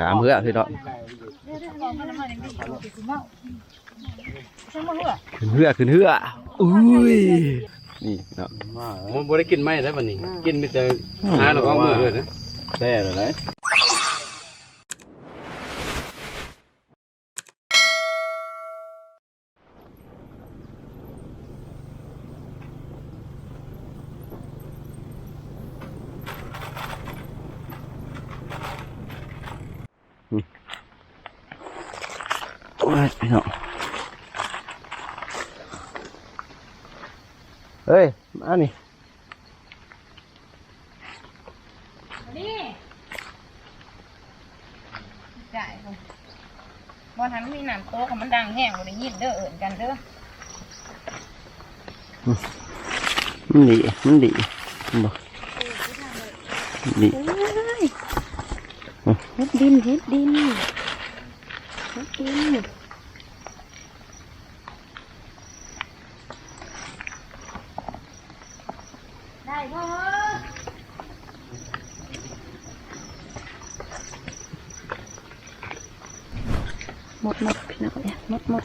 ขามเพื่อพี่น้องขึ้นเพื่อขึ้นเพื่ออุ้ยนี่เนาะผมบ่ได้กินไม่ได้บัดนี้ กินมีแต่หาแล้วก็เอามือเลยนะแซ่เลยโอ้ยพี่น้องเฮ้ยมานี่นี่ได้ค่ะบอทันมีหนามโต๊ะค่ะมันดังแห้งบ่ได้ ยินเด้อเอิ่นกันเด้อมันดีมันดีมันบอกดีเฮ็ดดินเฮ็ดดินเฮ็ดดินได้พ่อหมดหมดพี่น้องเนี่ยหมดหมด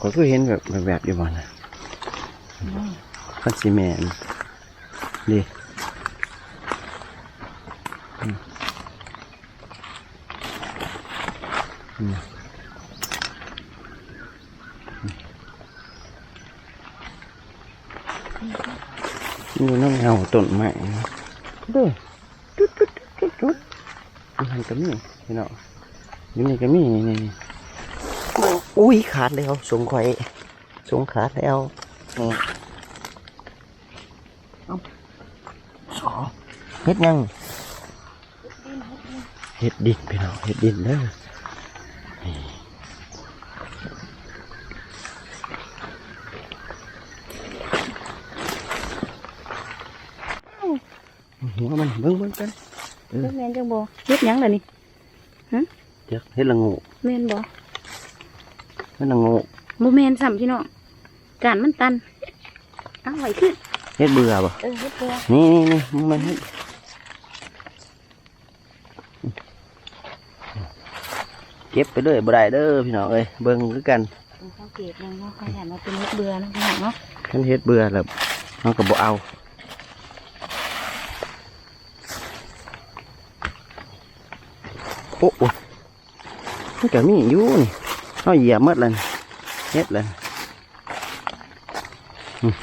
มันก็คือเห็นแบบแบบแบบอยู่บ้านนะคันซีแมนดีอืมอืมนี่น้องเงาต้นไม้นะเด้อจุดจุดจุดจุดมันก็มีพี่น้องอยู่นี่ก็มีนี่นี่นี่ อุ้ยขาดแล้วสงข่อยสงขาดแล้วนี่เอาสอเฮ็ดยังเฮ็ดดินพี่น้องเฮ็ดดินเด้อนี่หัวมันเบิ่งเบิ่งกันเฮ็ดแม่นจังบ่เฮ็ดหยังล่ะนี่เดี๋ยวเฮ็ดละงูแม่นบ่ เฮ็ดละงูบ่แม่นซ้ำพี่น้องการมันตันเอาไว้ขึ้นเฮ็ดเบื่อบ่เออเฮ็ดตัวนี่นี่นี่มันเฮ็ดเก็บไปเลยบ่ได้เด้อพี่น้องเอ้ยเบิ่งคือกันสังเกตยังเนาะขยันมาเป็นเฮ็ดเบื่อนะพี่น้องเนาะคันเฮ็ดเบื่อแล้วมันก็บ่เอาโอ้โอ้มันก็มีอยู่นี่ เอาเหยียบหมดเลยนี่เฮ็ดเลยอืม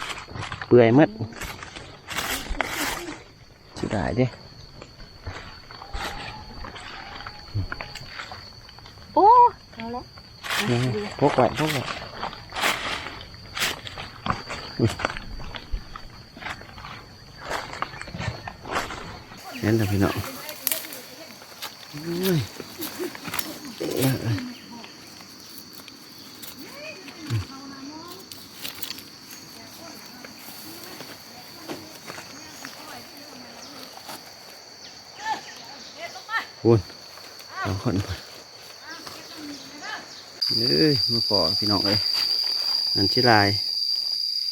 เปื่อยหมดสิได้เด้ โอ้เอาละ นี่พกไว้พกไว้อุ๊ยเห็นแล้วพี่น้องอุ้ยเอ๊ะ คุณสองคนเอ้ยมาพอพี่น้องเอ้ยอันชิลาย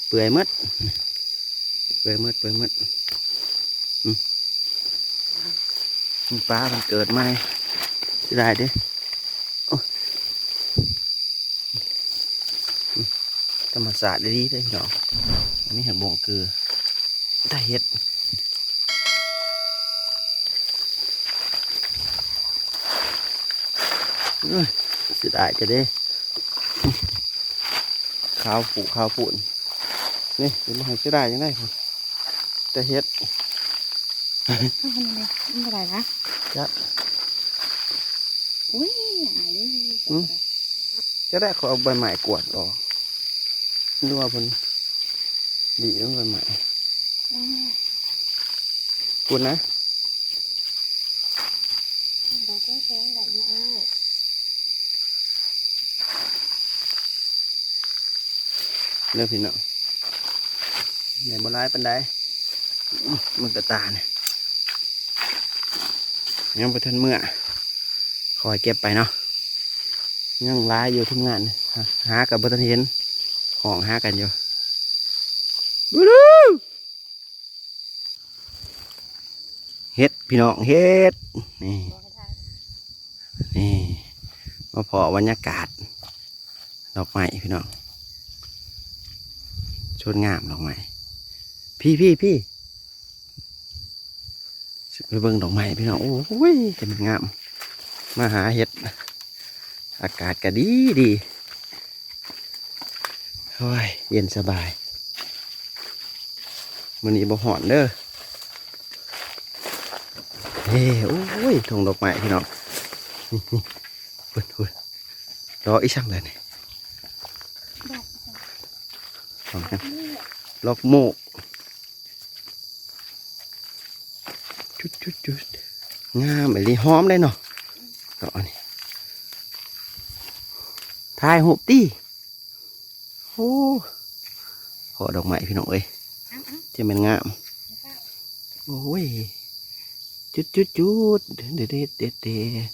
เปื่อยมดเปื่อยมดเปื่อยมดมปลามันเกิดใหมชิลายด้โอ้อืมธรรมศาสตร์ดีๆเลยพี่น้องอันนี้เห็ดบ่งเกลือได้เห็ด เสียดายจะได้ข้าวผูข้าวปุ่นนี่เป็นมาให้เสียดายยังไงครับจะเฮ็ดเอาทำอะไรนอะไรวะจะอุ้ยหายเลยจะได้เขาเอาใบใหม่กวดออกดูว่ามันดีต้องใบใหม่กุนนะ ดอกแข็งๆแบบนี้เอา เรื่องพี่น้องในบ่ร้ายปันไดมันกระตาเนี่ยยังบ่ทันเมื่อคอยเก็บไปเนาะยังร้ายอยู่ทุกงาน หากับบ่ทันเห็นหองหากันอยู่ดูดูเฮ็ดพี่น้องเฮ็ดนี่นี่มาพอบรรยากาศ ดอกไม้พี่น้อง ชนงามดอกไม้พี่พี่พี่ไปเบิ่งดอกไม้พี่น้องโอ้ยจะมันงาม มาหาเห็ด อากาศก็ดีดีโอ้ยเย็นสบายมันนี้บ่หอนเด้อเฮ้โอ้ยทงดอกไม้พี่น้องนี่นี่เพิ่นเพิ่นรออีช่างเลยนี่ ลองกันลอกโมกจุดจุดจุดงามไอ้ลีหอมได้เนาะดอกอันนี้ถ่ายหูปตีโอ้ขอดอกไม้พี่น้องเอ้ยจะเป็นงาม โอ้ย จุดจุดจุดเด็ดเด็ดเด็ดเด็ด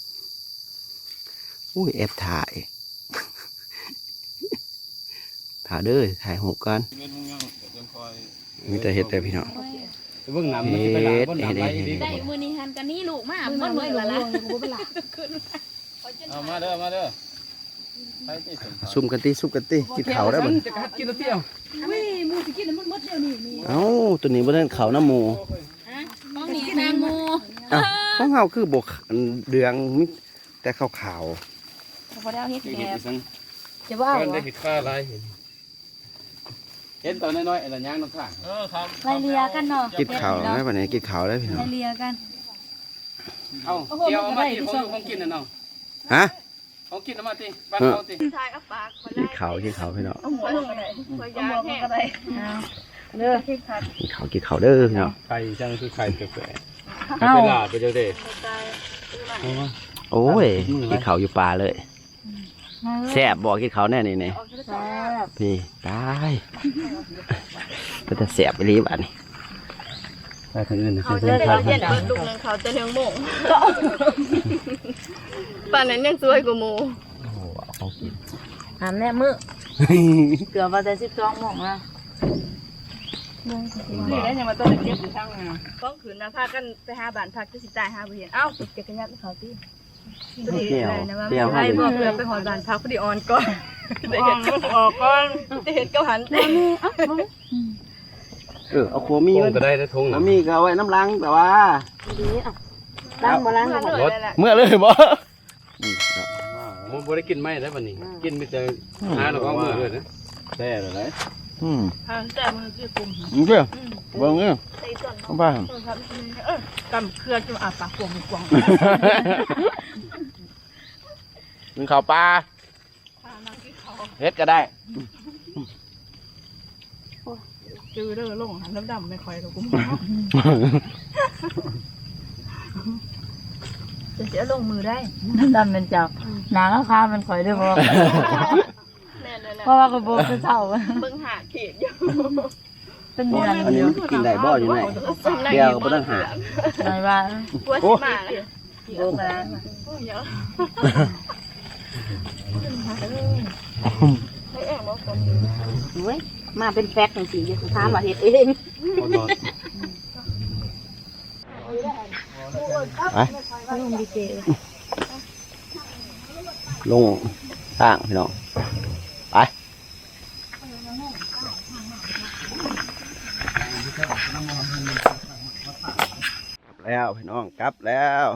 อุ้ยแอบถ่าย ถ่ายเด้อถ่ายหูปกันเงินมึงยังเดี๋ยวคอยมีแต่เห็ดแต่พี่น้องไปเบิ่งน้ำมันจะไปล้างบนน้ำไหลดีได้มือนี้หันกันนี่ลูกมาเมื่อมือละละเอามาเด้อมาเด้อไปที่สวนซุ่มกันตีซุ่มกันตีกินเขาวได้บ่จะกัดกินแล้วเที่ยววิมูสิกินมันมดเดียวนี่นี่เอ้าตัวนี้บ่ได้เขาวน้ำหมูห้องนี้แตงโมอ้าวของเฮาคือบกเดืองมีแต่ขาวขาวพอได้เฮ็ดคือแกเห็ดบสังจะว่าเพิ่นได้เห็ดข้าลายเห็น เห็นตอนน้อยๆไอ้ละย่างน้ำข้างเออครับไล่เลียกันเนาะๆกินเขาวได้บ่เนี่ยกินเขาวได้พี่น้อไล่งเลียกัน เอาเกี่ยวเอามาที่ของอยู่ของกินน่ะเนาะฮะของกินเอามาที่บ้านเขาที่ทายอัปปากกินเขาวกินเขาวพี่น้องหัวลงอะไรหัวยาแห้งอะไรเด้อที่ขาดกินเขาวกินเขาวเด้อพี่น้องไข่จังคือไข่แปลกๆเอา ไปลาดไปเดี๋ยวเด้เอามาโอ้ยกินเขาวอยู่ป่าเลย แซ่บบ่กินเขาวแน่นี่นี่แซ่บพี่ตายก็จะแซ่บไปรีบอันนี้ไปทางอื่นนะเขาจะได้เย็นเบิดลูกนึงเขาจะเลี้ยงโมงป่านนั้นยังสวยกว่าโมโอ้โหเอาเขากินหามแน่มือเกือบว่าจะสิบสองโมงละนี่ได้ยังมาต้นเก็บอยู่ข้างนาก้องขืนนะพากันไปหาบ้านพักจะสิตายหาบ่เห็นเอ้าเก็บกันยัดเขาที่ เปรี้ยวเปรี้ยวใครเขาบอกเพื่อไปหอดบ้านพักพอดีออนก่อนได้เห็นออกก่อนได้เห็นก็หันเออเอาโคมีทไว้งก็ได้ได้ทงโคนะมีก็เอาไว้น้ำล้างแต่ว่าล้างบ่ล้างมาบ่เลยแหละเมื่อเลยบ่นี่ครับผมบ่ได้กินไม่ได้วันนี้ กินมีแต่หาแล้วก็เอามือเลยนะแซ่เลย อืมทางแต่มือคือกลุ่มมึงเด้อเบิ่งเด้อใส่ต้นเข้าบ้านครับเออกำเครือจนอาปากกวงกวงมึงเข้าป่าเฮ็ดก็ได้จือเด้อลงหันดำๆไม่ค่อยหรอกกูจะเสียลงมือได้น้ำดำเป็นเจ้าหนาแล้วค้ามันข่อยด้วยบ่แน่ เลยนะเพราะว่าก็บ่คือเจ้าเบิ่งหาเขตอยู่เป็นเดือนอันนี้มันกินได้บ่อยู่ไหนเดี๋ยวก็บ่ต้องหาหน่อยว่ากลัวสิมาเลยโอ้มาโอ้ยเยอะให้แอบบอกคนเว้ยมาเป็นแฟกจังซี่จะถามว่าเฮ็ดเองไปลงดีเจลงทางพี่น้อง แล้วพี่น้องกลับแล้ว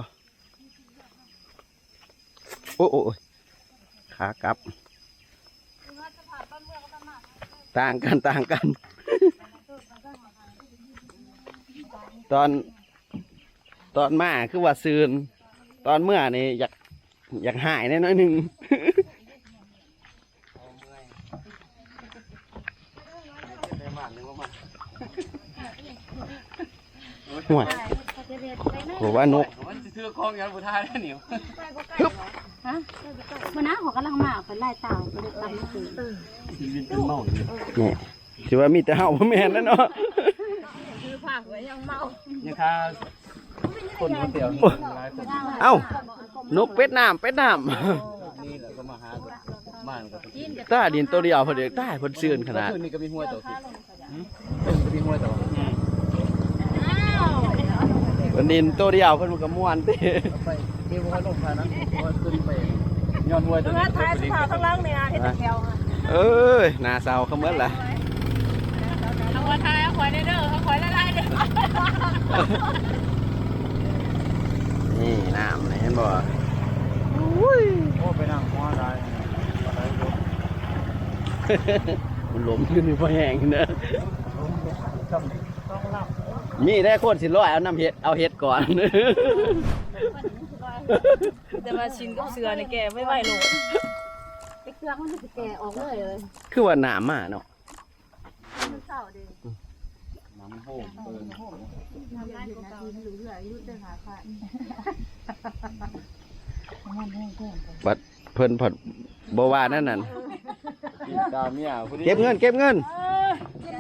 โอ้โอ้ยขากลับ ต่างกันต่างกัน ตอน ตอนมาคือว่าซืนตอนเมื่อนี่อยากอยากหายแน่น้อยหนึ่งห่วยบอก ว่านกมันจะถือของยันบุทายได้เหนียวมันน้าเขากำลังมาเป็นไล่เต่าไปตามคือเนี่ยถือว่ามีแต่เห่าพ่อแม่นแล้วเนาะคือผักไว้ยังเมายังค่าคนคนเดียวนี่หลายคนเอ้านกเป็ดน้ำเป็ดน้นี่แหละก็มาหาบ้านก็ำตาดินตัวเดียวพอดีตาเพิ่นเสื่อนขนาดคืนนี้ก็มีห้วยตัวคิดเป็นก็มีห้วยตัว เพิ่นดินตัวเดียวเพิ่นก็ม่วนติไปมีห้วยลงพานะว่าขึ้นไปย้อนห้วยตัวนี้ท้ายสุดท้ายข้างล่างเนี่ยเฮ็ดแต่แถวเอ้ยหน้าเศร้าเขาเหมือนล่ะเอาหัวทายเอาคอยเด้อเอาคอยละลายเด้อนี่น้ำนี่เห็นบ่โอ้ไปนั่งหัวได้อะไรก็มันหล้มขึ้นพอแห้งเนอะ มีได้คนสิร้อยเอาน้ำเห็ดเอาเห็ดก่อน แต่ว่าชินกับเสือนี่แกไม่ไหวโลดไปเครื่องมันสิแกออกเลยเลยคือว่าหนามมาเนาะมันเข้าเด้น้ำโป่งเปิดบัดเพิ่นผัดบ่ว่านั่นน่ะกินกาเมียผู้นี้เก็บเงินเก็บเงิน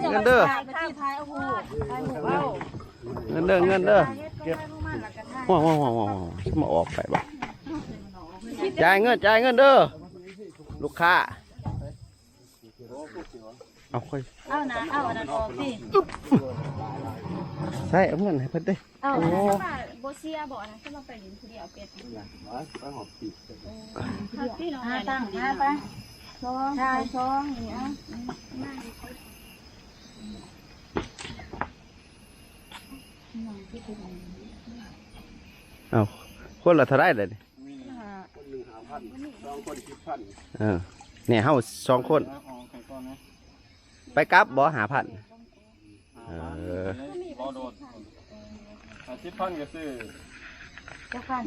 เงินเด้อ ท้ายท้ายเอาหูท้ายหูเอาเงินเด้อเงินเด้อเก็บว้าวว้าวว้าวว้าวมาออกไปบ่จ่ายเงินจ่ายเงินเด้อลูกค้าเอาค่อยเอานะเอาอันนั้นออกสิใช่เอาเงินให้เพิ่นเด้เอาโอ้โบเซียบอกนะถ้าเราไปลินผู้เดียวเป็ดไปหอบปีกพี่น้องหาตั้งหาไปสองชายสองนี่อะ เอาคนละเท่าไรเลยคนหนึ่งหาพันสองคนคิดพันเออเนี่ยเฮาสองคนนะอ๋อใครก่อนนะไปกลับบ่หาพันเออบ่โดดอาชิดพันก็ซื้อเจ้าค่ะ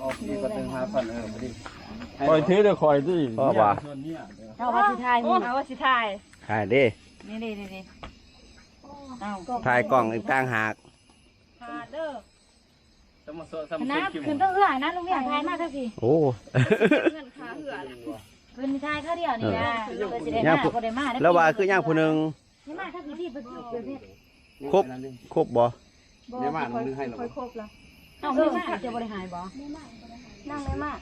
ออกปีก็ถึงห้าพันเออพอดีคอยถือเดี๋ยวคอยดิพ่อว่าส่วนเนี้ยเดี๋ยวเอาว่าสิทายมึงเอาว่าสิทายขายเด้นี่นี่นี่นี่ เอาถ่ายกล่องอีกต่างหากขาเด้อสมมุติสมมุตินะคิมขึ้นต้องเอื้อนะลุงเนี่ยทายมากเท่าสิโอ้เงินค้าเหือขึ้นทายเขาเดียวนี่นะเพื่อสิได้ย่างมาผู้ก็ได้มาแล้วว่าคือย่างผู้หนึงนี่มาเท่าสิที่เพิ่นเกิดเนี่ยครบครบบ่ในบ้านมันนึงให้หรอเอาไม่มาจะบริหารบ่นั่งเลยมา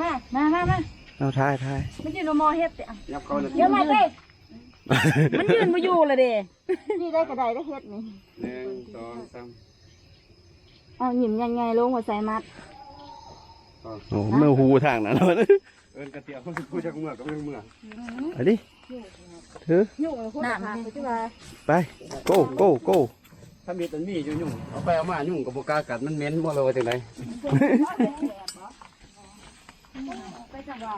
มามามามาเอาถ่ายถ่ายมันยืนมอเฮ็ดเด้อยับเขาเลยเดี๋ยว มาเด้มันยืนมาอยู่ละเด้นี่ได้กระไดได้เฮ็ดนี่หนึ่งสองสามเอาหยิมยังไงลงหัวใส่มัดโอ้เมื่อหูทางนั้นแล้วนะเอินกระเตียเขาพูดจากเมื่อกับเมื่อเมื่อไปดิถือน้ำนี่ที่ว่าไปโก้โก้โก้ถ้ามีตันมีอยู่ยุ่งเอาไปเอามายุ่งกับโบกล้ากัดมันเหม็นบ่เลยว่าจังไดไปจังบ่